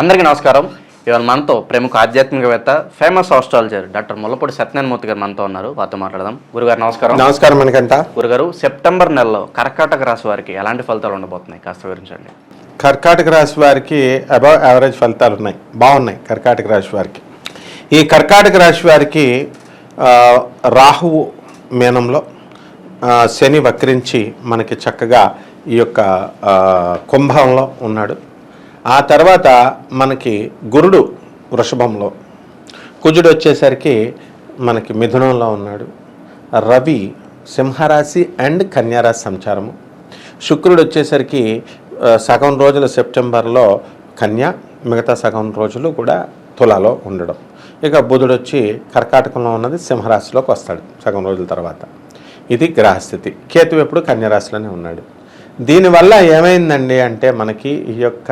అందరికీ నమస్కారం. ఇవాళ మనతో ప్రముఖ ఆధ్యాత్మికవేత్త famous astrologer doctor Mullapudi Satyanarayanamurthy గారు మనతో ఉన్నారు. వారితో మాట్లాడదాం. గురుగారు నమస్కారం. నమస్కారం మనకంట గురుగారు సెప్టెంబర్ నెలలో కర్కాటక రాశి వారికి ఎలాంటి ఫలితాలు ఉండబోతున్నాయి? కాస్త వివరించండి. కర్కాటక రాశి వారికి అబౌవ్ యావరేజ్ ఫలితాలు ఉన్నాయి. బాగున్నాయి కర్కాటక రాశి వారికి. ఈ కర్కాటక రాశి వారికి రాహువు మీనంలో శని వక్రించి మనకి చక్కగా ఈ యొక్క కుంభంలో ఉన్నాడు. ఆ తర్వాత మనకి గురుడు వృషభంలో. కుజుడు వచ్చేసరికి మనకి మిథునంలో ఉన్నాడు. రవి సింహరాశి అండ్ కన్యారాశి సంచారము. శుక్రుడు వచ్చేసరికి సగం రోజులు సెప్టెంబర్లో కన్య మిగతా సగం రోజులు కూడా తులాలో ఉండడం. ఇక బుధుడు వచ్చి కర్కాటకంలో ఉన్నది సింహరాశిలోకి వస్తాడు సగం రోజుల తర్వాత. ఇది గ్రహస్థితి. కేతు ఎప్పుడు కన్యరాశిలోనే ఉన్నాడు. దీనివల్ల ఏమైందండి అంటే మనకి ఈ యొక్క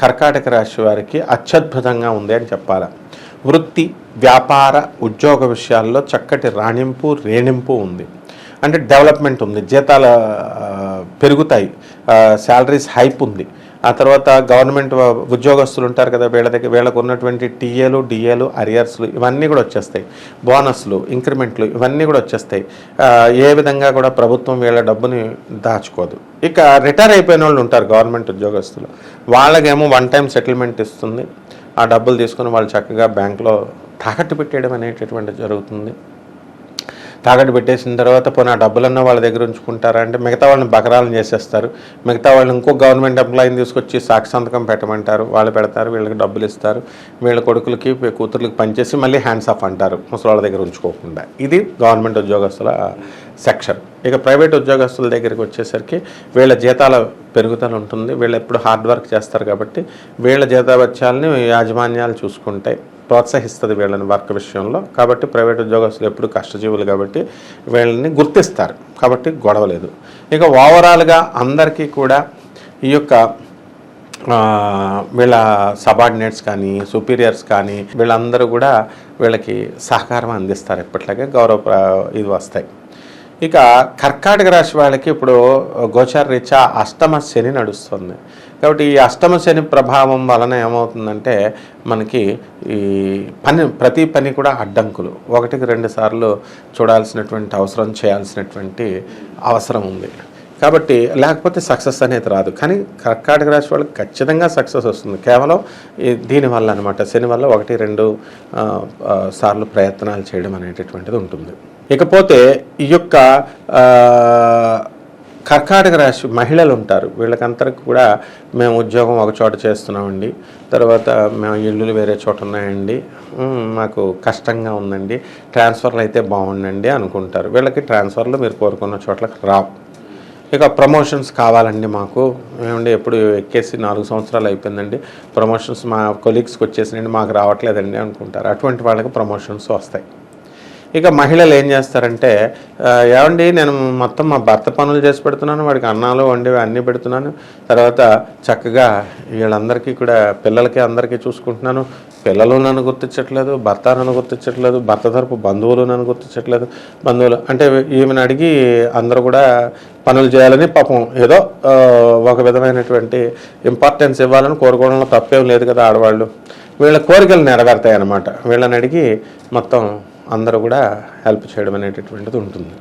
కర్కాటక రాశి వారికి అత్యద్భుతంగా ఉంది అని చెప్పాలి. వృత్తి వ్యాపార ఉద్యోగ విషయాల్లో చక్కటి రాణింపు రేణింపు ఉంది. అంటే డెవలప్మెంట్ ఉంది. జీతాలు పెరుగుతాయి. శాలరీస్ హైప్ ఉంది. ఆ తర్వాత గవర్నమెంట్ ఉద్యోగస్తులు ఉంటారు కదా వీళ్ళ దగ్గర వీళ్ళకు ఉన్నటువంటి టీఏలు డిఏలు అరియర్స్లు ఇవన్నీ కూడా వచ్చేస్తాయి. బోనస్లు ఇంక్రిమెంట్లు ఇవన్నీ కూడా వచ్చేస్తాయి. ఏ విధంగా కూడా ప్రభుత్వం వీళ్ళ డబ్బుని దాచుకోదు. ఇక రిటైర్ అయిపోయిన వాళ్ళు ఉంటారు గవర్నమెంట్ ఉద్యోగస్తులు. వాళ్ళకేమో వన్ టైం సెటిల్మెంట్ ఇస్తుంది. ఆ డబ్బులు తీసుకుని వాళ్ళు చక్కగా బ్యాంకులో తాకట్టు పెట్టేయడం అనేటటువంటి జరుగుతుంది. తాకట్టు పెట్టేసిన తర్వాత పోనీ ఆ డబ్బులన్నా వాళ్ళ దగ్గర ఉంచుకుంటారా అంటే మిగతా వాళ్ళని బకరాలను చేసేస్తారు. మిగతా వాళ్ళు ఇంకో గవర్నమెంట్ ఎంప్లాయీని తీసుకొచ్చి సాక్షి సంతకం పెట్టమంటారు. వాళ్ళు పెడతారు వీళ్ళకి డబ్బులు ఇస్తారు. వీళ్ళ కొడుకులకి కూతుర్లకి పనిచేసి మళ్ళీ హ్యాండ్స్ ఆఫ్ అంటారు. ముసలి వాళ్ళ దగ్గర ఉంచుకోకుండా. ఇది గవర్నమెంట్ ఉద్యోగస్తుల సెక్షన్ ఇక ప్రైవేట్ ఉద్యోగస్తుల దగ్గరికి వచ్చేసరికి వీళ్ళ జీతాల పెరుగుదల ఉంటుంది. వీళ్ళు ఎప్పుడు హార్డ్ వర్క్ చేస్తారు కాబట్టి వీళ్ళ జీతాబత్యాలని యాజమాన్యాలు చూసుకుంటాయి. ప్రోత్సహిస్తుంది వీళ్ళని వర్క్ విషయంలో. కాబట్టి ప్రైవేట్ ఉద్యోగస్తులు ఎప్పుడు కష్టజీవులు కాబట్టి వీళ్ళని గుర్తిస్తారు. కాబట్టి గొడవ లేదు ఇక ఓవరాల్గా అందరికీ కూడా ఈ యొక్క వీళ్ళ సబార్డినేట్స్ కానీ సుపీరియర్స్ కానీ వీళ్ళందరూ కూడా వీళ్ళకి సహకారం అందిస్తారు ఎప్పట్లాగే గౌరవ ప్ర- ఇది వస్తాయి. ఇక కర్కాటక రాశి వాళ్ళకి ఇప్పుడు గోచార రీత్యా అష్టమ శని నడుస్తుంది. కాబట్టి ఈ అష్టమ శని ప్రభావం వలన ఏమవుతుందంటే మనకి ఈ పని ప్రతి పని కూడా అడ్డంకులు. ఒకటికి రెండు సార్లు చూడాల్సినటువంటి అవసరం చేయాల్సినటువంటి అవసరం ఉంది. కాబట్టి లేకపోతే సక్సెస్ అనేది రాదు. కానీ కర్కాటక రాశి వాళ్ళకి ఖచ్చితంగా సక్సెస్ వస్తుంది. కేవలం దీనివల్ల అనమాట శని వల్ల ఒకటి రెండు సార్లు ప్రయత్నాలు చేయడం అనేటటువంటిది ఉంటుంది. ఇకపోతే ఈ యొక్క కర్కాటక రాశి మహిళలు ఉంటారు వీళ్ళకందరికి కూడా మేము ఉద్యోగం ఒక చోట చేస్తున్నామండి. తర్వాత మేము ఇల్లులు వేరే చోట ఉన్నాయండి. మాకు కష్టంగా ఉందండి. ట్రాన్స్ఫర్లు అయితే బాగుండండి అనుకుంటారు. వీళ్ళకి ట్రాన్స్ఫర్లు మీరు కోరుకున్న చోట్లకి రావు. ఇక ప్రమోషన్స్ కావాలండి మాకు. ఏమండి ఎప్పుడు ఎక్కేసి నాలుగు సంవత్సరాలు అయిపోయిందండి. ప్రమోషన్స్ మా కొలీగ్స్కి వచ్చేసినండి మాకు రావట్లేదండి అనుకుంటారు. అటువంటి వాళ్ళకి ప్రమోషన్స్ వస్తాయి. ఇక మహిళలు ఏం చేస్తారంటే ఏమండి నేను మొత్తం మా భర్త పనులు చేసి పెడుతున్నాను వాడికి అన్నాలు వండివి అన్నీ పెడుతున్నాను. తర్వాత చక్కగా వీళ్ళందరికీ కూడా పిల్లలకి అందరికీ చూసుకుంటున్నాను. పిల్లలు నన్ను గుర్తించట్లేదు భర్త నన్ను గుర్తించట్లేదు భర్త తరపు బంధువులు నన్ను గుర్తించట్లేదు. బంధువులు అంటే ఈమెను అడిగి అందరూ కూడా పనులు చేయాలని పాపం ఏదో ఒక విధమైనటువంటి ఇంపార్టెన్స్ ఇవ్వాలని కోరుకోవడంలో తప్పేం లేదు కదా ఆడవాళ్ళు. వీళ్ళ కోరికలు నెరవేరుతాయి అన్నమాట వీళ్ళని అడిగి మొత్తం అందరూ కూడా హెల్ప్ చేయడం అనేటటువంటిది ఉంటుంది.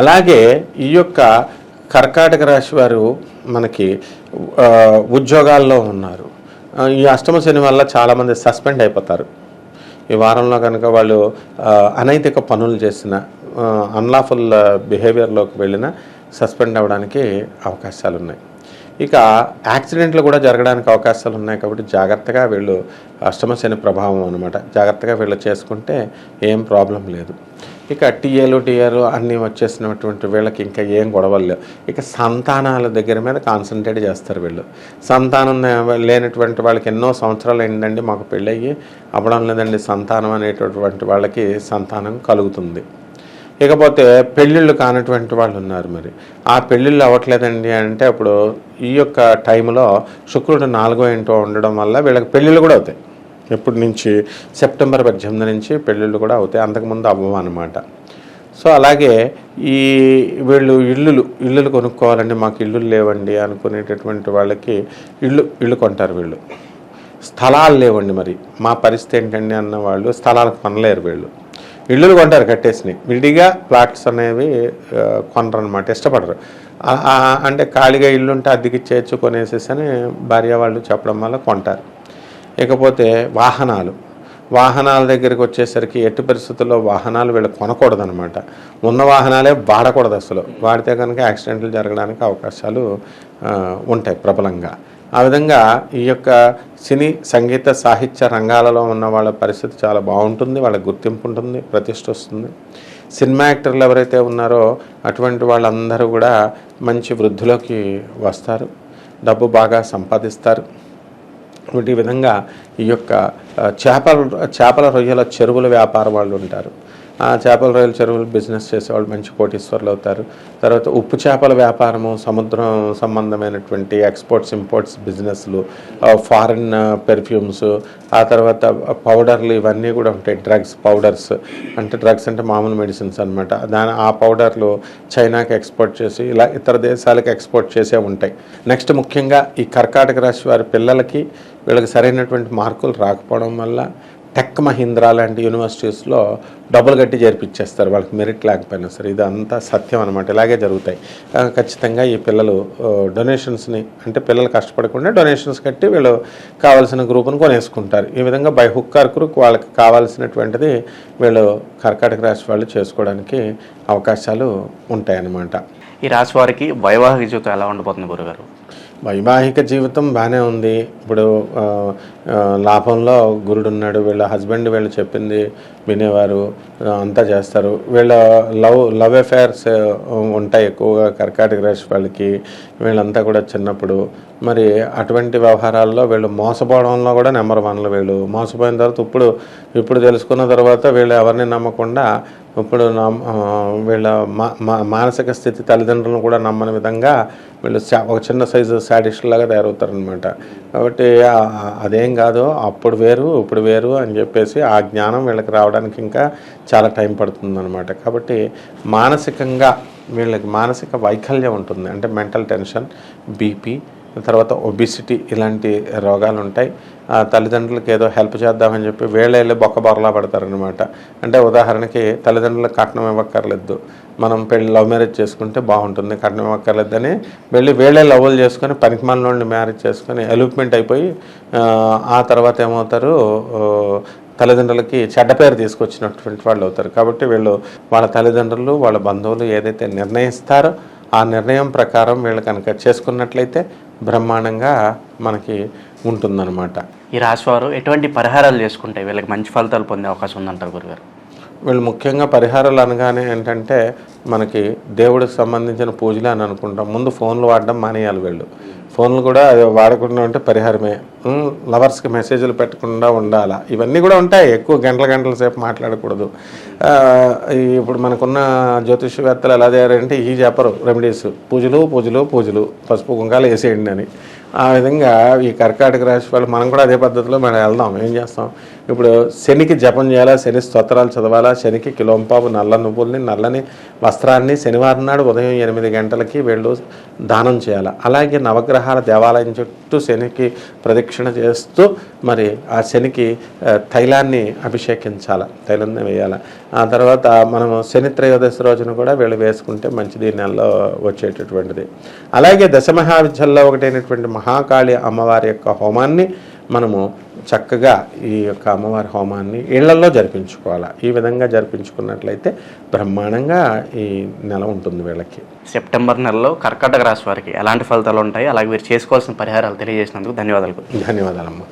అలాగే ఈ యొక్క కర్కాటక రాశి వారు మనకి ఉద్యోగాల్లో ఉన్నారు. ఈ అష్టమ శని వల్ల చాలామంది సస్పెండ్ అయిపోతారు. ఈ వారంలో కనుక వాళ్ళు అనైతిక పనులు చేసిన అన్లాఫుల్ బిహేవియర్లోకి వెళ్ళిన సస్పెండ్ అవ్వడానికి అవకాశాలు ఉన్నాయి ఇక యాక్సిడెంట్లు కూడా జరగడానికి అవకాశాలు ఉన్నాయి కాబట్టి జాగ్రత్తగా వీళ్ళు అష్టమశని ప్రభావం అనమాట జాగ్రత్తగా వీళ్ళు చేసుకుంటే ఏం ప్రాబ్లం లేదు. ఇక టీఏలు టీఏలు అన్నీ వచ్చేసినటువంటి వీళ్ళకి ఇంకా ఏం గొడవలు లేవు. ఇక సంతానాల దగ్గర మీద కాన్సన్ట్రేట్ చేస్తారు వీళ్ళు. సంతానం లేనటువంటి వాళ్ళకి ఎన్నో సంవత్సరాలు అయిందండి మాకు పెళ్ళయ్యి అవ్వడం లేదండి సంతానం అనేటటువంటి వాళ్ళకి సంతానం కలుగుతుంది. ఇకపోతే పెళ్ళిళ్ళు కానటువంటి వాళ్ళు ఉన్నారు మరి. ఆ పెళ్ళిళ్ళు అవ్వట్లేదండి అంటే అప్పుడు ఈ యొక్క టైంలో శుక్రుడు నాలుగో ఇంటో ఉండడం వల్ల వీళ్ళకి పెళ్ళిళ్ళు కూడా అవుతాయి. ఎప్పటి నుంచి? సెప్టెంబర్ పద్దెనిమిది నుంచి పెళ్ళిళ్ళు కూడా అవుతాయి. అంతకుముందు అవ్వవు అనమాట సో అలాగే ఈ వీళ్ళు ఇల్లులు ఇల్లులు కొనుక్కోవాలండి మాకు ఇల్లులు లేవండి అనుకునేటటువంటి వాళ్ళకి ఇల్లు ఇల్లు కొంటారు వీళ్ళు. స్థలాలు లేవండి మరి. మా పరిస్థితి ఏంటండి అన్న వాళ్ళు స్థలాలకు కొనలేరు వీళ్ళు. ఇల్లులు కొంటారు కట్టేసినాయి విడిగా ప్లాట్స్ అనేవి కొనరు అనమాట ఇష్టపడరు. అంటే ఖాళీగా ఇల్లు ఉంటే అద్దెకి ఇచ్చేయచ్చు కొనేసేసి అని భార్య వాళ్ళు చెప్పడం వల్ల కొంటారు. ఇకపోతే వాహనాలు. వాహనాల దగ్గరికి వచ్చేసరికి ఎట్టి పరిస్థితుల్లో వాహనాలు వీళ్ళు కొనకూడదు అనమాట ఉన్న వాహనాలే వాడకూడదు అసలు వాడితే కనుక యాక్సిడెంట్లు జరగడానికి అవకాశాలు ఉంటాయి ప్రబలంగా. ఆ విధంగా ఈ యొక్క సినీ సంగీత సాహిత్య రంగాలలో ఉన్న వాళ్ళ పరిస్థితి చాలా బాగుంటుంది వాళ్ళ గుర్తింపు ఉంటుంది ప్రతిష్ట వస్తుంది. సినిమా యాక్టర్లు ఎవరైతే ఉన్నారో అటువంటి వాళ్ళందరూ కూడా మంచి వృద్ధిలోకి వస్తారు డబ్బు బాగా సంపాదిస్తారు. ఈ విధంగా ఈ యొక్క చేపల చేపల రొయ్యల చెరువుల వ్యాపారం వాళ్ళు ఉంటారు. చేపల రొయ్యల చెరువులు బిజినెస్ చేసేవాళ్ళు మంచి కోటీశ్వర్లు అవుతారు. తర్వాత ఉప్పు చేపల వ్యాపారము సముద్రం సంబంధమైనటువంటి ఎక్స్పోర్ట్స్ ఇంపోర్ట్స్ బిజినెస్లు ఫారిన్ పెర్ఫ్యూమ్స్ ఆ తర్వాత పౌడర్లు ఇవన్నీ కూడా ఉంటాయి. డ్రగ్స్ పౌడర్స్ అంటే డ్రగ్స్ అంటే మామూలు మెడిసిన్స్ అనమాట దాని ఆ పౌడర్లు చైనాకి ఎక్స్పోర్ట్ చేసి ఇలా ఇతర దేశాలకు ఎక్స్పోర్ట్ చేసే ఉంటాయి. నెక్స్ట్ ముఖ్యంగా ఈ కర్కాటక రాశి వారి పిల్లలకి వీళ్ళకి సరైనటువంటి మార్కులు రాకపోవడం వల్ల టెక్ మహీంద్రా లాంటి యూనివర్సిటీస్లో డబ్బులు కట్టి చేర్పించేస్తారు. వాళ్ళకి మెరిట్ లేకపోయినా సరే. ఇది అంతా సత్యం అనమాట ఇలాగే జరుగుతాయి. ఖచ్చితంగా ఈ పిల్లలు డొనేషన్స్ని అంటే పిల్లలు కష్టపడకుండా డొనేషన్స్ కట్టి వీళ్ళు కావాల్సిన గ్రూపును కొనేసుకుంటారు. ఈ విధంగా బై హుక్ ఆర్ వాళ్ళకి కావాల్సినటువంటిది వీళ్ళు కర్కాటక రాశి వాళ్ళు చేసుకోవడానికి అవకాశాలు ఉంటాయన్నమాట. ఈ రాశి వారికి వైవాహిక జీవితం ఎలా ఉండబోతుంది గురుగారు? వైవాహిక జీవితం బాగానే ఉంది. ఇప్పుడు లాభంలో గురుడు ఉన్నాడు వీళ్ళ హస్బెండ్ వీళ్ళు చెప్పింది వినేవారు అంతా చేస్తారు. వీళ్ళ లవ్ లవ్ అఫైర్స్ ఉంటాయి ఎక్కువగా కర్కాటక రాశి వాళ్ళకి వీళ్ళంతా కూడా చిన్నప్పుడు. మరి అటువంటి వ్యవహారాల్లో వీళ్ళు మోసపోవడంలో కూడా నెంబర్ వన్లు వీళ్ళు. మోసపోయిన తర్వాత ఇప్పుడు ఇప్పుడు తెలుసుకున్న తర్వాత వీళ్ళు ఎవరిని నమ్మకుండా ఇప్పుడు నా వీళ్ళ మా- మా- మానసిక స్థితి తల్లిదండ్రులను కూడా నమ్మని విధంగా వీళ్ళు ఒక చిన్న సైజు సాడిస్ట్ తయారవుతారనమాట కాబట్టి అదేం కాదు అప్పుడు వేరు ఇప్పుడు వేరు అని చెప్పేసి ఆ జ్ఞానం వీళ్ళకి రావడానికి ఇంకా చాలా టైం పడుతుందన్నమాట. కాబట్టి మానసికంగా వీళ్ళకి మానసిక వైకల్యం ఉంటుంది. అంటే మెంటల్ టెన్షన్ బీపీ తర్వాత ఒబిసిటీ ఇలాంటి రోగాలు ఉంటాయి ఆ తల్లిదండ్రులకు ఏదో హెల్ప్ చేద్దామని చెప్పి వీళ్ళే బొక్క బొరలా పడతారనమాట అంటే ఉదాహరణకి తల్లిదండ్రులకు కట్నం ఇవ్వక్కర్లేదు. మనం పెళ్ళి లవ్ మ్యారేజ్ చేసుకుంటే బాగుంటుంది కట్నం ఇవ్వక్కర్లేదని వెళ్ళి వీళ్ళే లవ్లు చేసుకొని పనికిమాల మ్యారేజ్ చేసుకొని ఎలూప్మెంట్ అయిపోయి ఆ, తర్వాత ఏమవుతారు? తల్లిదండ్రులకి చెడ్డ పేరు తీసుకొచ్చినటువంటి వాళ్ళు అవుతారు. కాబట్టి వీళ్ళు వాళ్ళ తల్లిదండ్రులు వాళ్ళ బంధువులు ఏదైతే నిర్ణయిస్తారో ఆ నిర్ణయం ప్రకారం వీళ్ళు కనుక చేసుకున్నట్లయితే బ్రహ్మాండంగా మనకి ఉంటుందన్నమాట. ఈ రాశి వారు ఎటువంటి పరిహారాలు చేసుకుంటే వీళ్ళకి మంచి ఫలితాలు పొందే అవకాశం ఉందంటారు గురుగారు? వీళ్ళు ముఖ్యంగా పరిహారాలు అనగానే ఏంటంటే మనకి దేవుడికి సంబంధించిన పూజలే అని అనుకుంటాం. ముందు ఫోన్లు వాడడం మానేయాలి వీళ్ళు. ఫోన్లు కూడా అది వాడకుండా ఉంటే పరిహారమే. లవర్స్కి మెసేజ్లు పెట్టకుండా ఉండాలా? ఇవన్నీ కూడా ఉంటాయి. ఎక్కువ గంటల గంటల సేపు మాట్లాడకూడదు. ఇప్పుడు మనకున్న జ్యోతిష్యవేత్తలు ఎలా తయారంటే ఈ చెప్పరు రెమెడీస్. పూజలు పూజలు పూజలు. పసుపు కుంకాలు వేసేయండి అని. ఆ విధంగా ఈ కర్కాటక రాశి వాళ్ళు మనం కూడా అదే పద్ధతిలో మనం వెళ్దాం. ఏం చేస్తాం? ఇప్పుడు శనికి జపం చేయాలా శని స్తోత్రాలు చదవాలా శనికి కిలోంపాపు నల్ల నువ్వుల్ని నల్లని వస్త్రాన్ని శనివారం నాడు ఉదయం ఎనిమిది గంటలకి వీళ్ళు దానం చేయాలి. అలాగే నవగ్రహాల దేవాలయం చుట్టూ శనికి ప్రదక్షిణ చేస్తూ మరి ఆ శనికి తైలాన్ని అభిషేకించాలి తైలం వేయాలి. ఆ తర్వాత మనం శని త్రయోదశి రోజున కూడా వీళ్ళు వేసుకుంటే మంచిది నెలలో వచ్చేటటువంటిది. అలాగే దశమహావిద్యల్లో ఒకటైనటువంటి మహాకాళి అమ్మవారి యొక్క హోమాన్ని మనము చక్కగా ఈ యొక్క అమ్మవారి హోమాన్ని ఇళ్ళలో జరిపించుకోవాలి. ఈ విధంగా జరిపించుకున్నట్లయితే బ్రహ్మాండంగా ఈ నెల ఉంటుంది వీళ్ళకి. సెప్టెంబర్ నెలలో కర్కాటక రాశి వారికి ఎలాంటి ఫలితాలు ఉంటాయి అలాగే వీరు చేసుకోవాల్సిన పరిహారాలు తెలియజేసినందుకు ధన్యవాదాలు. ధన్యవాదాలమ్మా.